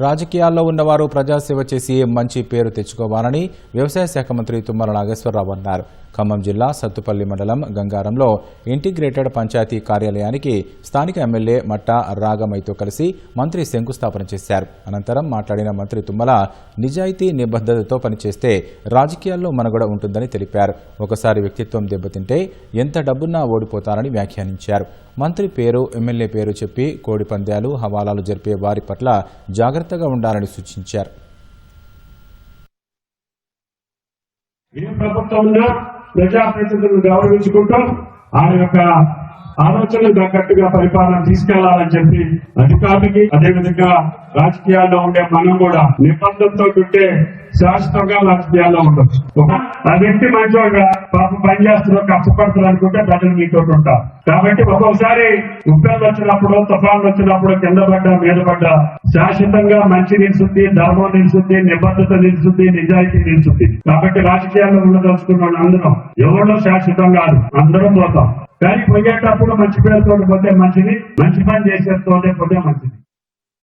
రాజకీయాల్లో ఉన్నవారు ప్రజాసేవ చేసి మంచి పేరు తెచ్చుకోవాలని వ్యవసాయ శాఖ మంత్రి తుమ్మల నాగేశ్వరరావు అన్నారు. ఖమ్మం జిల్లా సత్తుపల్లి మండలం గంగారంలో ఇంటిగ్రేటెడ్ పంచాయతీ కార్యాలయానికి స్థానిక ఎమ్మెల్యే మట్ట రాగమైతో కలిసి మంత్రి శంకుస్థాపన చేశారు. అనంతరం మాట్లాడిన మంత్రి తుమ్మల నిజాయితీ నిబద్ధతతో పనిచేస్తే రాజకీయాల్లో మనుగడ ఉంటుందని తెలిపారు. ఒకసారి వ్యక్తిత్వం దెబ్బతింటే ఎంత డబ్బున్నా ఓడిపోతారని వ్యాఖ్యానించారు. మంత్రి పేరు ఎమ్మెల్యే పేరు చెప్పి కోడి పందాలు హవాలాలు జరిపే వారి పట్ల జాగ్రత్త జాగ్రత్తగా ఉండాలని సూచించారు. ఏ ప్రభుత్వం ప్రజాప్రతినిధులను గౌరవించుకుంటూ ఆయన యొక్క ఆలోచనలు తగ్గట్టుగా పరిపాలన తీసుకెళ్ళాలని చెప్పి అధికారికి అదేవిధంగా రాజకీయాల్లో ఉండే మనం కూడా నిబంధనతో ఉంటే శాశ్వతంగా రాజకీయాల్లో ఉండొచ్చు. ఆ వ్యక్తి మంచివాడు పాప పని చేస్తున్నారు అనుకుంటే ప్రజలు మీతో ఉంటారు కాబట్టి ఒక్కొక్కసారి ఉప్పెళ్ళు వచ్చినప్పుడు తుఫాన్లు వచ్చినప్పుడు కింద పడ్డా మీద పడ్డా శాశ్వతంగా మంచి నిలుస్తుంది ధర్మం నిలుస్తుంది నిబద్ధత నిలుస్తుంది నిజాయితీ నిలుస్తుంది కాబట్టి రాజకీయాల్లో ఉండదలుచుకున్న అందరం ఎవరిలో శాశ్వతం కాదు. అందరం పోతాం. కానీ పోయేటప్పుడు మంచి పేరుతో పోతే మంచిది మంచి పని చేసేతో పోతే మంచిది.